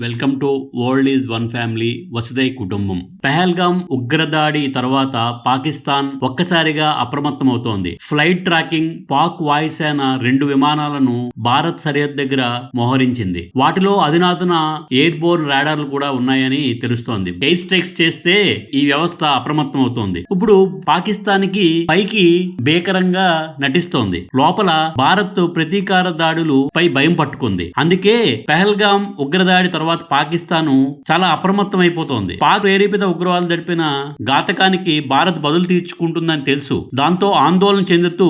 Welcome to world is one family వసుదై కుటుంబం. పెహల్గాం ఉగ్రదాడి తర్వాత పాకిస్తాన్ ఒక్కసారిగా అప్రమత్తమవుతోంది. ఫ్లైట్ ట్రాకింగ్ పాక్ వాయుసేన రెండు విమానాలను భారత్ సరిహద్దు దగ్గర మోహరించింది. వాటిలో అధునాతన ఎయిర్ బోర్న్ రాడార్లు కూడా ఉన్నాయని తెలుస్తోంది. ఎయిర్ స్ట్రైక్స్ చేస్తే ఈ వ్యవస్థ అప్రమత్తమవుతోంది. ఇప్పుడు పాకిస్తాన్కి పైకి భీకరంగా నటిస్తోంది. లోపల భారత్ ప్రతీకార దాడులు పై భయం పట్టుకుంది. అందుకే పెహల్గాం ఉగ్రదాడి తర్వాత పాకిస్తాన్ చాలా అప్రమత్తం అయిపోతోంది పాక్ ప్రేరేపిత ఉగ్రవాదులు జరిపిన ఘాతకానికి భారత్ బదులు తీర్చుకుంటుందని తెలుసు. దాంతో ఆందోళన చెందుతూ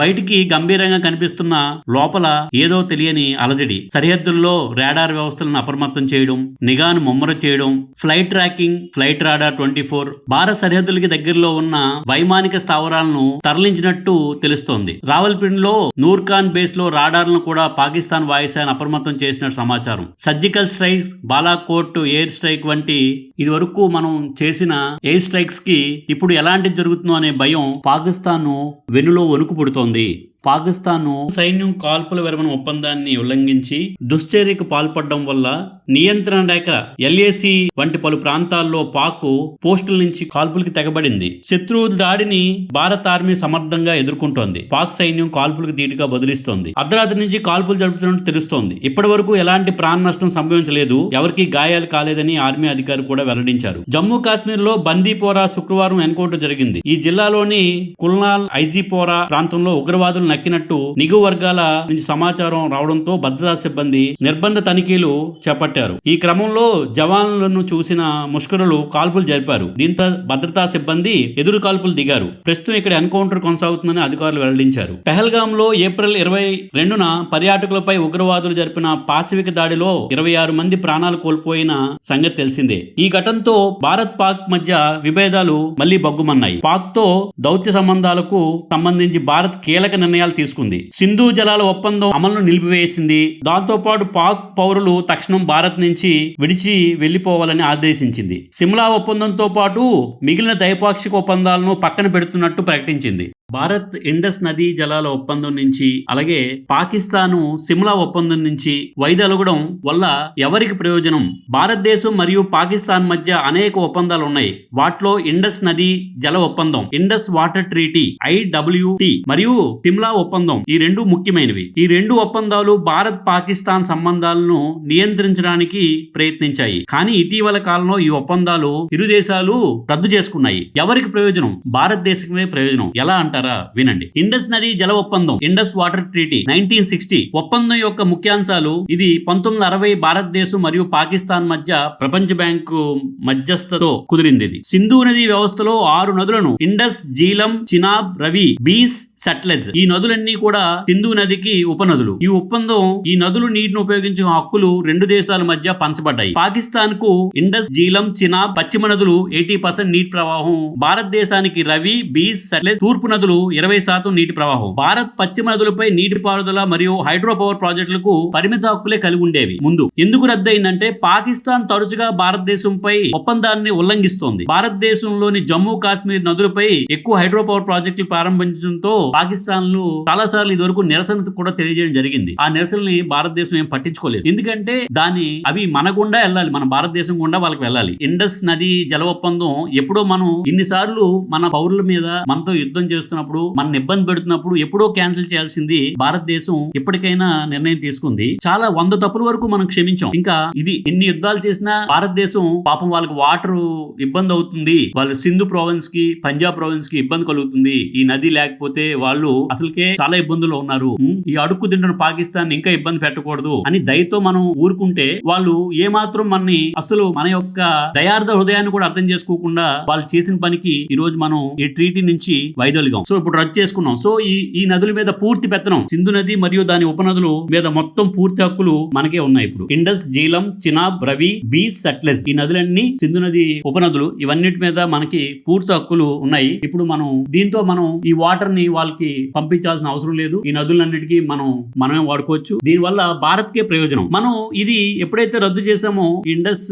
బయటికి గంభీరంగా కనిపిస్తున్న లోపల ఏదో తెలియని అలజడి. సరిహద్దుల్లో రాడార్ వ్యవస్థలను అప్రమత్తం చేయడం నిఘాను ముమ్మర చేయడం flight tracking flight radar twenty four Bharat సరిహద్దులకి దగ్గరలో ఉన్న వైమానిక స్థావరాలను తరలించినట్టు తెలుస్తోంది. రావల్పిండిలో నూర్ఖాన్ బేస్లో రాడార్లను కూడా పాకిస్తాన్ వాయుసేన అప్రమత్తం చేసినట్టు సమాచారం. Surgical strike Balakot air strike వంటి ఇది వరకు మనం చేసిన ఎయిర్ స్ట్రైక్స్కి ఇప్పుడు ఎలాంటి జరుగుతుందో అనే భయం పాకిస్తాన్ వెనులో వణుకు పుడుతోంది. పాకిస్తాన్ సైన్యం కాల్పుల విరమణ ఒప్పందాన్ని ఉల్లంఘించి దుశ్చర్యకు పాల్పడడం వల్ల నియంత్రణ రేఖ ఎల్ఏసి వంటి పలు ప్రాంతాల్లో పాక్ పోస్టుల నుంచి కాల్పులకి తెగబడింది. శత్రువు దాడిని భారత ఆర్మీ సమర్థంగా ఎదుర్కొంటోంది. పాక్ సైన్యం కాల్పులకు ధీటుగా బదిలిస్తోంది. అర్ధరాత్రి నుంచి కాల్పులు జరుపుతున్నట్టు తెలుస్తోంది. ఇప్పటి వరకు ఎలాంటి ప్రాణ నష్టం సంభవించలేదు. ఎవరికి గాయాలు కాలేదని ఆర్మీ అధికారి కూడా వెల్లడించారు. జమ్మూ కాశ్మీర్లో బందీపోరా శుక్రవారం ఎన్కౌంటర్ జరిగింది. ఈ జిల్లాలోని కుల్నాల్ ఐజీపోరా ప్రాంతంలో ఉగ్రవాదులు నక్కినట్టు నిఘు వర్గాల నుంచి సమాచారం రావడంతో భద్రతా సిబ్బంది నిర్బంధ తనిఖీలు చేపట్టారు. ఈ క్రమంలో జవాన్లను చూసిన ముష్కరులు కాల్పులు జరిపారు. దీంతో భద్రతా సిబ్బంది ఎదురు కాల్పులు దిగారు. ప్రస్తుతం ఇక్కడ ఎన్కౌంటర్ కొనసాగుతుందని అధికారులు వెల్లడించారు. పెహల్గామ్లో ఏప్రిల్ ఇరవై రెండున పర్యాటకులపై ఉగ్రవాదులు జరిపిన పాశవిక దాడిలో ఇరవై ఆరు మంది ప్రాణాలు కోల్పోయిన సంగతి తెలిసిందే. ఈ ఘటనతో భారత్ పాక్ మధ్య విభేదాలు మళ్ళీ బగ్గుమన్నాయి. పాక్తో దౌత్య సంబంధాలకు సంబంధించి భారత్ కీలక నిర్ణయాలు తీసుకుంది. సింధు జలాల ఒప్పందం అమలును నిలిపివేసింది. దాంతోపాటు పాక్ పౌరులు తక్షణం భారత్ నుంచి విడిచి వెళ్ళిపోవాలని ఆదేశించింది. సిమ్లా ఒప్పందంతో పాటు మిగిలిన ద్వైపాక్షిక ఒప్పందాలను పక్కన పెడుతున్నట్టు ప్రకటించింది. భారత్ ఇండస్ నదీ జలాల ఒప్పందం నుంచి అలాగే పాకిస్తాను సిమ్లా ఒప్పందం నుంచి వైదొలగడం వల్ల ఎవరికి ప్రయోజనం? భారతదేశం మరియు పాకిస్తాన్ మధ్య అనేక ఒప్పందాలు ఉన్నాయి వాటిలో ఇండస్ నదీ జల ఒప్పందం ఇండస్ వాటర్ ట్రీటీ ఐడబ్ల్యూటి మరియు సిమ్లా ఒప్పందం ఈ రెండు ముఖ్యమైనవి. ఈ రెండు ఒప్పందాలు భారత్ పాకిస్తాన్ సంబంధాలను నియంత్రించడానికి ప్రయత్నించాయి. కానీ ఇటీవల కాలంలో ఈ ఒప్పందాలు ఇరు దేశాలు రద్దు చేసుకున్నాయి. ఎవరికి ప్రయోజనం? భారతదేశమే ప్రయోజనం. ఎలా అంటారా వినండి. ఇండస్ నది జల ఒప్పందం Indus water treaty nineteen sixty. ఒప్పందం యొక్క ముఖ్యాంశాలు ఇది పంతొమ్మిది అరవై భారతదేశం మరియు పాకిస్తాన్ మధ్య ప్రపంచ బ్యాంకు మధ్యస్థతో కుదిరింది ఇది. సింధు నది వ్యవస్థలో ఆరు నదులను ఇండస్ జీలం చినాబ్ రవి బీస్ సట్లెజ్. ఈ నదులన్నీ కూడా సింధు నదికి ఉపనదులు. ఈ ఒప్పందం ఈ నదులు నీటిని ఉపయోగించే హక్కులు రెండు దేశాల మధ్య పంచబడ్డాయి. పాకిస్తాన్కు ఇండస్ జీలం చినాబ్ పశ్చిమ నదులు ఎయిటీ పర్సెంట్ నీటి ప్రవాహం. భారతదేశానికి రవి బీస్ సట్లెజ్ తూర్పు నదులు ఇరవై శాతం నీటి ప్రవాహం. భారత్ పశ్చిమ నదులపై నీటి పారుదల మరియు హైడ్రో పవర్ ప్రాజెక్టులకు పరిమిత హక్కులే కలిగి ఉండేవి. ముందు ఎందుకు రద్దయిందంటే పాకిస్తాన్ తరచుగా భారతదేశంపై ఒప్పందాన్ని ఉల్లంఘిస్తోంది. భారతదేశంలోని జమ్మూ కాశ్మీర్ నదులపై ఎక్కువ హైడ్రో పవర్ ప్రాజెక్టులు ప్రారంభించడంతో పాకిస్తాన్లు చాలా సార్లు ఇదివరకు నిరసన కూడా తెలియజేయడం జరిగింది. ఆ నిరసనని భారతదేశం ఏం పట్టించుకోలేదు. ఎందుకంటే దాని అవి మన గుండా వెళ్ళాలి. మన భారతదేశం గుండా వాళ్ళకి వెళ్ళాలి. ఇండస్ నది జల ఒప్పందం ఎప్పుడో మనం ఇన్నిసార్లు మన పౌరుల మీద మనతో యుద్ధం చేస్తున్నప్పుడు మన ఇబ్బంది పెడుతున్నప్పుడు ఎప్పుడో క్యాన్సిల్ చేయాల్సింది భారతదేశం ఇప్పటికైనా నిర్ణయం తీసుకుంది. చాలా వంద తప్పుల వరకు మనం క్షమించాం. ఇంకా ఇది ఎన్ని యుద్ధాలు చేసినా భారతదేశం పాపం వాళ్ళకి వాటర్ ఇబ్బంది అవుతుంది. వాళ్ళు సింధు ప్రావిన్స్కి పంజాబ్ ప్రావిన్స్కి ఇబ్బంది కలుగుతుంది. ఈ నది లేకపోతే వాళ్ళు అసలుకే చాలా ఇబ్బందుల్లో ఉన్నారు. ఈ అడుక్కు తింటున్న పాకిస్తాన్ ఇంకా ఇబ్బంది పెట్టకూడదు అని దయతో మనం ఊరుకుంటే వాళ్ళు ఏ మాత్రం మనని అసలు మన యొక్క దయార్థ హృదయాన్ని కూడా అర్థం చేసుకోకుండా వాళ్ళు చేసిన పనికి ఈ రోజు మనం ఈ ట్రీటీ నుంచి వైదొలిగాం. సో ఇప్పుడు రద్దు చేసుకున్నాం. సో ఈ ఈ నదుల మీద పూర్తి పెత్తనం సింధు నది మరియు దాని ఉపనదులు మీద మొత్తం పూర్తి హక్కులు మనకే ఉన్నాయి ఇప్పుడు. ఇండస్ జీలం చినాబ్ రవి బీచ్ సట్లెజ్ ఈ నదులన్నీ సింధు నది ఉపనదులు ఇవన్నిటి మీద మనకి పూర్తి హక్కులు ఉన్నాయి. ఇప్పుడు మనం దీంతో మనం ఈ వాటర్ని వాళ్ళకి పంపించాల్సిన అవసరం లేదు. ఈ నదులన్నిటికీ మనం మనమే వాడుకోవచ్చు. దీనివల్ల భారత్ కే ప్రయోజనం. మనం ఇది ఎప్పుడైతే రద్దు చేసామో ఇండస్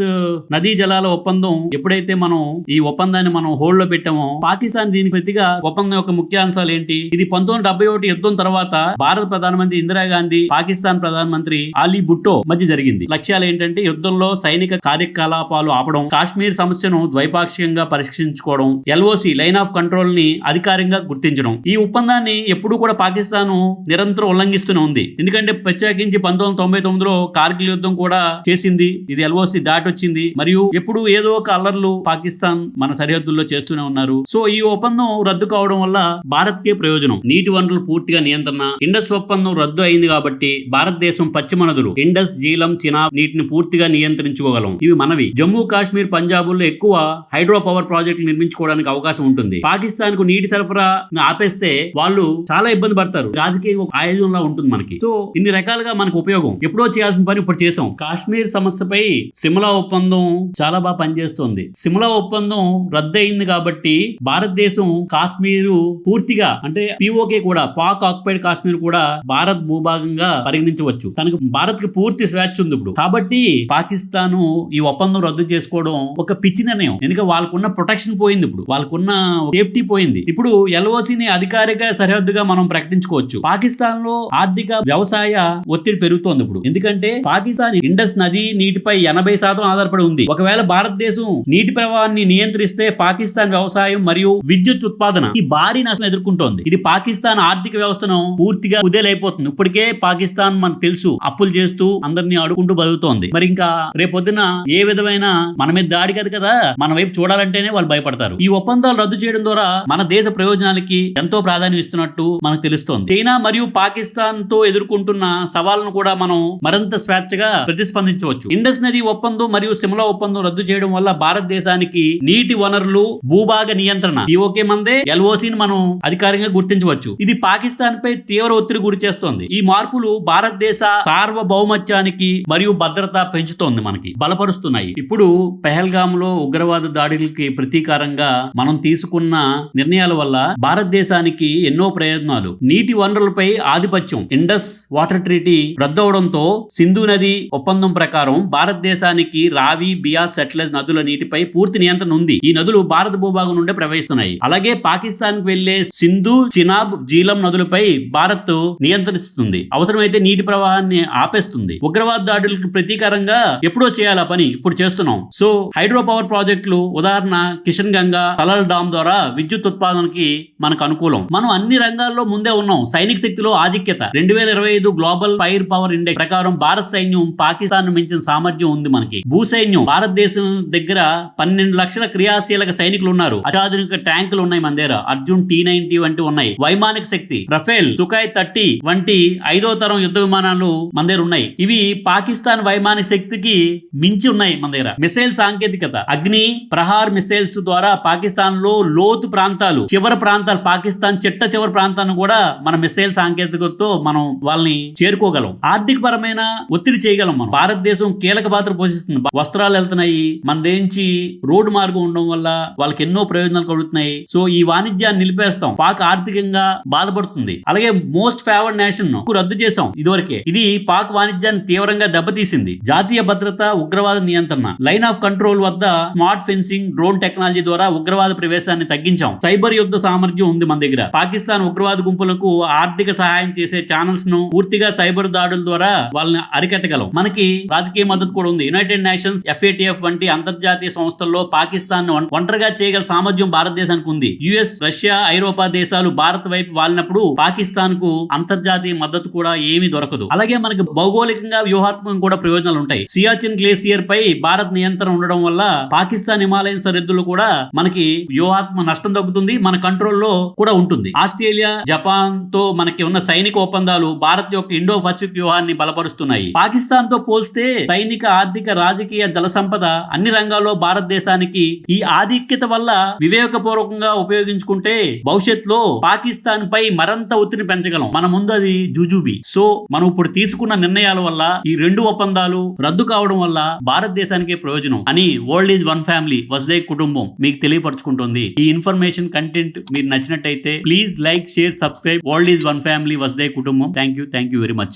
నదీ జలాల ఒప్పందం ఎప్పుడైతే మనం ఈ ఒప్పందాన్ని మనం హోల్డ్లో పెట్టామో పాకిస్తాన్ దీని ప్రతిగా ఒప్పందం యొక్క ముఖ్యాంశాలు ఏంటి ఇది పంతొమ్మిది డెబ్బై ఒకటి యుద్ధం తర్వాత భారత ప్రధానమంత్రి ఇందిరాగాంధీ పాకిస్తాన్ ప్రధానమంత్రి అలీ బుట్టో మధ్య జరిగింది. లక్ష్యాలు ఏంటంటే యుద్ధంలో సైనిక కార్యకలాపాలు ఆపడం కాశ్మీర్ సమస్యను ద్వైపాక్షికంగా పరిష్కరించుకోవడం ఎల్ఓసి లైన్ ఆఫ్ కంట్రోల్ని అధికారికంగా గుర్తించడం. ఈ ఒప్పందాన్ని ఎప్పుడూ కూడా పాకిస్తాన్ నిరంతరం ఉల్లంఘిస్తూనే ఉంది. ఎందుకంటే ప్రత్యేకించి పంతొమ్మిది తొంభై తొమ్మిదిలో కార్గిల్ యుద్ధం కూడా చేసింది. ఇది ఎల్ఓసి దాటొచ్చింది. మరియు ఎప్పుడు ఏదో ఒక అల్లర్లు పాకిస్తాన్ మన సరిహద్దుల్లో చేస్తూనే ఉన్నారు. సో ఈ ఒప్పందం రద్దు కావడం వల్ల భారత్ కే ప్రయోజనం. నీటి వనరులు పూర్తిగా నియంత్రణ ఇండస్ ఒప్పందం రద్దు అయింది కాబట్టి భారతదేశం పశ్చిమ నదులు ఇండస్ జీలం చినాబ్ నీటిని పూర్తిగా నియంత్రించుకోగలం. ఇవి మనవి. జమ్మూ కాశ్మీర్ పంజాబ్లో ఎక్కువ హైడ్రో పవర్ ప్రాజెక్టులు నిర్మించుకోవడానికి అవకాశం ఉంటుంది. పాకిస్తాన్కు నీటి సరఫరా ఆపేస్తే వాళ్ళు చాలా ఇబ్బంది పడతారు. రాజకీయం ఒక ఆయుధంలా ఉంటుంది మనకి. సో ఇన్ని రకాలుగా మనకు ఉపయోగం. ఎప్పుడో చేయాల్సిన పని ఇప్పుడు చేసాం. కాశ్మీర్ సమస్యపై సిమ్లా ఒప్పందం చాలా బాగా పనిచేస్తోంది. సిమ్లా ఒప్పందం రద్దయింది కాబట్టి భారతదేశం కాశ్మీరు పూర్తిగా అంటే పిఓకే కూడా పాక్ ఆక్యుపైడ్ కాశ్మీర్ కూడా భారత్ భూభాగంగా పరిగణించవచ్చు. తనకు భారత్కి పూర్తి స్వేచ్ఛ ఉంది ఇప్పుడు. కాబట్టి పాకిస్తాన్ ఈ ఒప్పందం రద్దు చేసుకోవడం ఒక పిచ్చి నిర్ణయం. ఎందుకంటే వాళ్ళకున్న ప్రొటెక్షన్ పోయింది ఇప్పుడు. వాళ్ళకున్న సేఫ్టీ పోయింది. ఇప్పుడు ఎల్ఓసిని అధికారిక సరిహద్దుగా మనం ప్రకటించుకోవచ్చు. పాకిస్తాన్లో ఆర్థిక వ్యవసాయ ఒత్తిడి పెరుగుతోంది ఇప్పుడు. ఎందుకంటే పాకిస్తాన్ ఇండస్ నది నీటిపై ఎనభై శాతం ఆధారపడి ఉంది. ఒకవేళ భారతదేశం నీటి ప్రవాహాన్ని నియంత్రిస్తే పాకిస్తాన్ వ్యవసాయం మరియు విద్యుత్ ఉత్పాదన ఈ భారీ నష్టం ఎదుర్కొంటోంది. ఇది పాకిస్తాన్ ఆర్థిక వ్యవస్థను పూర్తిగా కుదేలైపోతుంది. ఇప్పటికే పాకిస్తాన్ మనకు తెలుసు అప్పులు చేస్తూ అందరినీ ఆడుకుంటూ బతుకుతోంది. మరి ఇంకా రేపొద్దున ఏ విధమైన మన మీద దాడి కదా కదా? మన వైపు చూడాలంటేనే వాళ్ళు భయపడతారు. ఈ ఒప్పందాలు రద్దు చేయడం ద్వారా మన దేశ ప్రయోజనాలకి ఎంతో ప్రాధాన్యం ఇస్తున్నట్టు మనకు తెలుస్తోంది. చైనా మరియు పాకిస్తాన్తో ఎదుర్కొంటున్న సవాళ్ళను కూడా మనం మరింత స్వేచ్ఛగా ప్రతిస్పందించవచ్చు. ఇండస్ నది ఒప్పందం మరియు సిమ్లా ఒప్పందం రద్దు చేయడం వల్ల భారతదేశానికి నీటి వనరులు భూభాగ నియంత్రణ ఓకే మందే ఎల్ఓసిని మనం అధికారికంగా గుర్తించవచ్చు. ఇది పాకిస్తాన్ పై తీవ్ర ఒత్తిడి గురి చేస్తోంది. ఈ మార్పులు భారతదేశ సార్వభౌమత్యానికి మరియు భద్రత పెంచుతోంది మనకి బలపరుస్తున్నాయి. ఇప్పుడు పెహల్గామ్లో ఉగ్రవాద దాడులకి ప్రతీకారంగా మనం తీసుకున్న నిర్ణయాల వల్ల భారతదేశానికి ఎన్నో ప్రయత్నాలు. నీటి వనరులపై ఆధిపత్యం ఇండస్ వాటర్ ట్రీటీ రద్దవడంతో సింధు నది ఒప్పందం ప్రకారం భారతదేశానికి రావి బియాస్ సెట్లెస్ నదుల నీటిపై పూర్తి నియంత్రణ ఉంది. ఈ నదులు భారత భూభాగం నుండి ప్రవహిస్తున్నాయి. అలాగే పాకిస్తాన్కు వెళ్ళే సింధు చినాబ్ జీలం నదులపై భారత్ నియంత్రిస్తుంది. అవసరమైతే నీటి ప్రవాహాన్ని ఆపేస్తుంది. ఉగ్రవాద దాడులకు ప్రతీకారంగా ఎప్పుడో చేయాలా పని ఇప్పుడు చేస్తున్నాం. సో హైడ్రో పవర్ ప్రాజెక్టులు ఉదాహరణ కిషన్ గంగా తలల్ డామ్ ద్వారా విద్యుత్ ఉత్పాదనకి మనకు అనుకూలం. మనం అన్ని రంగాల్లో ముందే ఉన్నాం. సైనిక శక్తిలో ఆధిక్యత. రెండు వేల ఇరవై ఐదు గ్లోబల్ ఫైర్ పవర్ ఇండెక్స్ ప్రకారం భారత సైన్యం పాకిస్తాన్ మించిన సామర్థ్యం ఉంది మనకి. భూ సైన్యం. భారతదేశం దగ్గర పన్నెండు లక్షల క్రియాశీలక సైనికులు ఉన్నారు. అత్యాధునిక ట్యాంకులు ఉన్నాయి మన దగ్గర. అర్జున్ టీ నైన్టీ వంటి ఉన్నాయి. వైమానిక శక్తి. రఫేల్ సుకాయ్ థర్టీ వంటి ఐదో తరం యుద్ధ విమానాలు మన దగ్గర ఉన్నాయి. ఇవి పాకిస్తాన్ వైమానిక శక్తికి మించి ఉన్నాయి మన దగ్గర. మిసైల్ సాంకేతికత. అగ్ని ప్రహార్ మిసైల్స్ ద్వారా పాకిస్తాన్లో లోతు ప్రాంతాలు చివరి ప్రాంతాలు పాకిస్తాన్ చిట్ట చివరి ప్రాంతాన్ని కూడా మన మిసైల్ సాంకేతికతతో మనం వాళ్ళని చేరుకోగలం. ఆర్థిక పరమైన ఒత్తిడి చేయగలం మనం. భారతదేశం కీలక పాత్ర పోషిస్తుంది. వస్త్రాలు వెళ్తున్నాయి. మన దేంచి రోడ్డు మార్గం ఉండడం వల్ల వాళ్ళకి ఎన్నో ప్రయోజనాలు కలుగుతున్నాయి. సో ఈ వాణిజ్యాన్ని నిలిపేస్తాం. పాక్ ఆర్థికంగా బాధపడుతుంది. అలాగే మోస్ట్ ఫేవర్డ్ నేషన్ రద్దు చేసాం ఇదివరకే. ఇది పాక్ వాణిజ్యాన్ని తీవ్రంగా దెబ్బతీసింది. జాతీయ భద్రత ఉగ్రవాద నియంత్రణ లైన్ ఆఫ్ కంట్రోల్ వద్ద స్మార్ట్ ఫెన్సింగ్ డ్రోన్ టెక్నాలజీ ద్వారా ఉగ్రవాద ప్రవేశాన్ని తగ్గించాం. సైబర్ యుద్ధ సామర్థ్యం ఉంది మన దగ్గర. పాకిస్తాన్ ఉగ్రవాద గుంపులకు ఆర్థిక సహాయం చేసే ఛానల్స్ను పూర్తిగా సైబర్ దాడుల ద్వారా వాళ్ళని అరికట్టగలం. మనకి రాజకీయ మద్దతు కూడా ఉంది. యునైటెడ్ నేషన్స్ ఎఫ్ఏటిఎఫ్ వంటి అంతర్జాతీయ సంస్థల్లో పాకిస్తాన్ ఒంటరిగా చేయగల సామర్థ్యం భారతదేశానికి ఉంది. యుఎస్ రష్యా ఐరోపా దేశాలు భారత్ వైపు వాలినప్పుడు పాకిస్తాన్కు అంతర్జాతీయ మద్దతు కూడా ఏమీ దొరకదు. అలాగే మనకి భౌగోళికంగా వ్యూహాత్మకంగా కూడా ప్రయోజనాలు ఉంటాయి. సియాచిన్ గ్లేసియర్ పై భారత్ నియంత్రణ ఉండడం వల్ల పాకిస్తాన్ హిమాలయన్ సరిహద్దులు కూడా మనకి వ్యూహాత్మక నష్టం తగ్గుతుంది. మన కంట్రోల్లో కూడా ఉంటుంది. ఆస్ట్రేలియా జపాన్తో మనకి ఉన్న సైనిక ఒప్పందాలు భారత్ యొక్క ఇండో పసిఫిక్ వ్యూహాన్ని బలపరుస్తున్నాయి. పాకిస్తాన్తో పోల్స్తే సైనిక ఆర్థిక రాజకీయ జల సంపద అన్ని రంగాల్లో భారతదేశానికి ఈ ఆధిక్యత వల్ల వివేకపూర్వకంగా ఉపయోగించుకుంటే భవిష్యత్తులో పాకిస్తాన్ పై మరింత ఒత్తిడి పెంచగలం. మన ముందు అది జుజుబి. సో మనం ఇప్పుడు తీసుకున్న నిర్ణయాల వల్ల ఈ రెండు ఒప్పందాలు రద్దు కావడం వల్ల భారతదేశానికే ప్రయోజనం అని వరల్డ్ ఈజ్ వన్ ఫ్యామిలీ వసుదై కుటుంబం మీకు తెలియపరచుకుంటుంది. ఈ ఇన్ఫర్మేషన్ కంటెంట్ మీరు నచ్చినట్టయితే please please like share subscribe world is one family వసుదే కుటుంబం thank you thank you very much